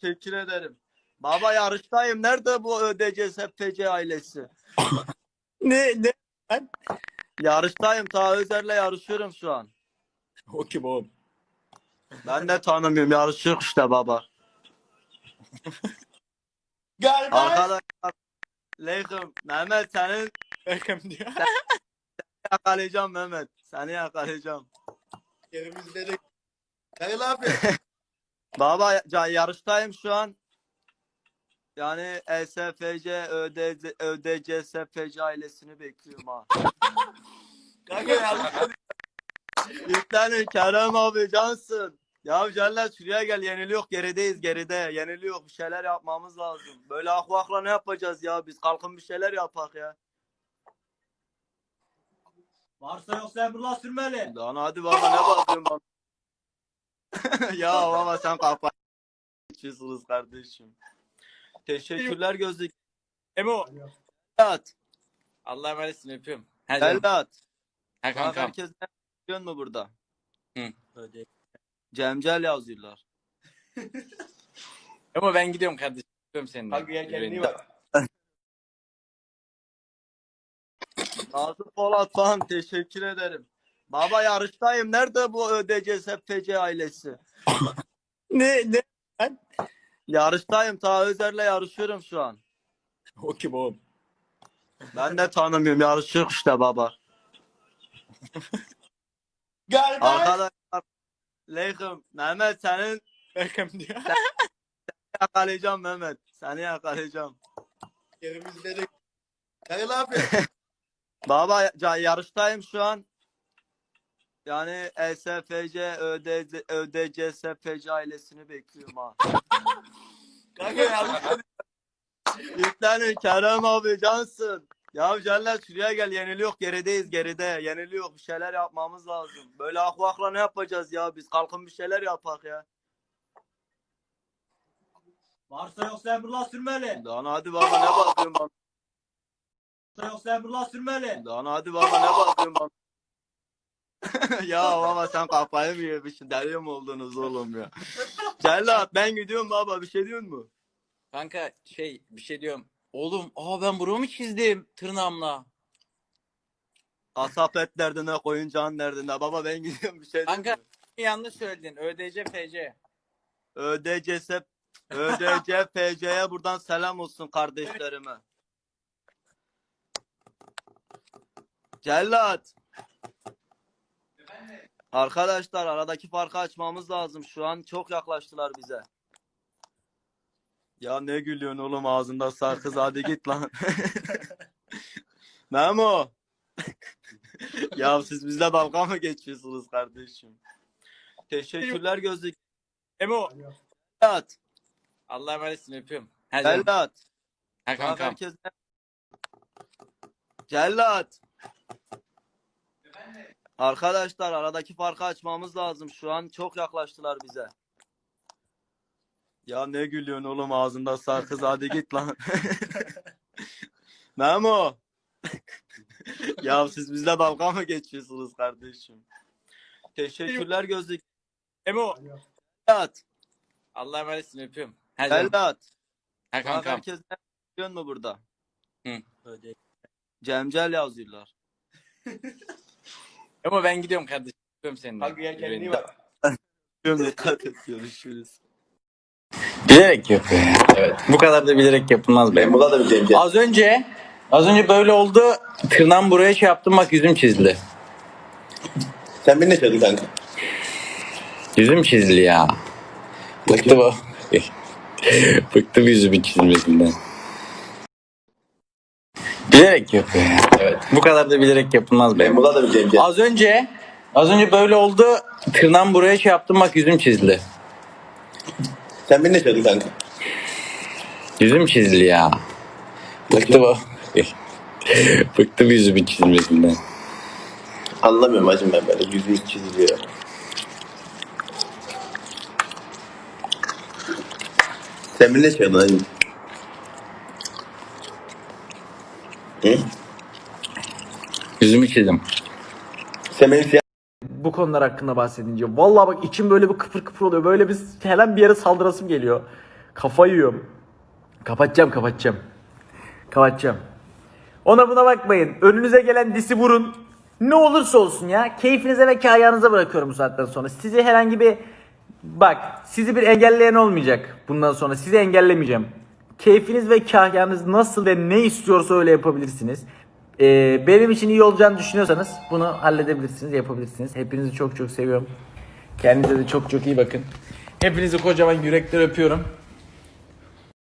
Teşekkür ederim. Baba yarıştayım. Nerede bu ÖDC SPC ailesi? Ne ne? Yarıştayım. Ta Özer'le yarışıyorum şu an. O kim oğlum? Ben de tanımıyorum. Yarışıyor işte baba. Galiba. Arkadaşlar. Leykım. Mehmet senin Erkem diyor. yakalayacağım Mehmet. Seni yakalayacağım. Yerimizde de. Hayır abi. Baba ca- yarıştayım şu an. Yani ESFC, ÖDC, ÖDC, SPC ailesini bekliyorum ha. Kanka yanlış. Yüklenin Kerem abi cansın. Ya Celal şuraya gel yeniliyor gerideyiz geride yeniliyor bir şeyler yapmamız lazım. Böyle ahvakla ne yapacağız ya biz kalkın bir şeyler yapak ya. Varsa yoksa Emrullah sürmeli. Lan hadi baba ne bakıyorsun bana. ya baba sen kafa içiyorsunuz kardeşim. Teşekkürler gözlük. Emo. Cellat. Allah'a emanetsin öpüyorum. Her zaman. Kankam. herkes ne biliyor mu burada? Hı. Cemcel yazıyorlar. Emo ben gidiyorum kardeşim. Öpüyorum seni. Hadi gel kendine iyi bak. Nazım Polat falan teşekkür ederim. Baba yarıştayım. Nerede bu ÖDC SPC ailesi? Ne ne? Yarıştayım. Ta Özer'le yarışıyorum şu an. O kim oğlum? Ben de tanımıyorum. Yarışıyor işte baba. Galiba. Arkadaşlar. Leykım. Mehmet senin Erkem diyor. yakalayacağım Mehmet. Seni yakalayacağım. Yerimizde de. Hayır abi. Baba ca- yarıştayım şu an. Yani ESFC, ÖDC, ÖDC, SPC ailesini bekliyorum ha. Kanka yanlış. Yüklenin Kerem abi cansın. Ya Celal şuraya gel yeniliyor gerideyiz geride yeniliyor bir şeyler yapmamız lazım. Böyle ahvakla ne yapacağız ya biz kalkın bir şeyler yapak ya. Varsa yoksa Emrullah sürmeli. Lan hadi baba ne bakıyorsun bana. Varsa yoksa Emrullah sürmeli. Lan hadi baba ne bakıyorsun bana. ya baba sen kafayı mı yemişsin deli mi oldunuz oğlum ya. Cellat ben gidiyorum baba bir şey diyorsun mu? Kanka şey bir şey diyorum. Oğlum aa ben buramı çizdim tırnağımla. Asap et derdine koyuncağın derdine baba ben gidiyorum bir şey diyorsun Kanka mu? yanlış söyledin. ÖDC FC. ÖDCS ÖDC FC'ye buradan selam olsun kardeşlerime. Cellat. Arkadaşlar aradaki farkı açmamız lazım. Şu an çok yaklaştılar bize. Ya ne gülüyorsun oğlum ağzında sakız hadi git lan. Memo. ya siz bizle dalga mı geçiyorsunuz kardeşim? Teşekkürler gözlük. Emo. Cellat. Allah'a emanetsin öpüyorum. Her zaman. Cellat. Ha kankam. herkes ne- Cellat. Arkadaşlar aradaki farkı açmamız lazım. Şu an çok yaklaştılar bize. Ya ne gülüyorsun oğlum ağzında sakız hadi git lan. Memo. ya siz bizle dalga mı geçiyorsunuz kardeşim? Teşekkürler gözlük. Emo. Cellat. Allah'a emanetsin öpüyorum. Her zaman. Cellat. Ha Bak kankam. herkes ne biliyor mu burada? Hı. Cemcel yazıyorlar. Emo ben gidiyorum kardeşim. Öpüyorum seni. Hadi gel kendine iyi bak. Dikkat et görüşürüz. Bilerek yapıyor ya. Evet. Bu kadar da bilerek yapılmaz be. Bu kadar bir cemce. Az önce az önce böyle oldu. Tırnağım buraya şey yaptım bak yüzüm çizildi. Sen beni ne söyledin kanka? Yüzüm çizildi ya. Bıktım o. Bıktım yüzümün çizilmesinden. Bilerek yapıyor ya. Evet. Bu kadar da bilerek yapılmaz be. Bu kadar bir cemce. Az önce az önce böyle oldu. Tırnağım buraya şey yaptım bak yüzüm çizildi. Sen beni ne söyledin kanka? Yüzüm çizildi ya. Bıktım o. Bıktım yüzümün çizilmesinden. Anlamıyorum hacım ben böyle yüzümüz çiziliyor. Sen beni ne söyledin hacım? Yüzümü çizdim. Siyah bu konular hakkında bahsedince. Vallahi bak içim böyle bir kıpır kıpır oluyor. Böyle bir hemen bir yere saldırasım geliyor. Kafa yiyorum. Kapatacağım kapatacağım. Kapatacağım. Ona buna bakmayın. Önünüze gelen disi vurun. Ne olursa olsun ya. Keyfinize ve kayanıza bırakıyorum bu saatten sonra. Sizi herhangi bir... Bak sizi bir engelleyen olmayacak bundan sonra. Sizi engellemeyeceğim. Keyfiniz ve kahyanız nasıl ve ne istiyorsa öyle yapabilirsiniz. Ee, benim için iyi olacağını düşünüyorsanız bunu halledebilirsiniz, yapabilirsiniz. Hepinizi çok çok seviyorum. Kendinize de çok çok iyi bakın. Hepinizi kocaman yürekler öpüyorum.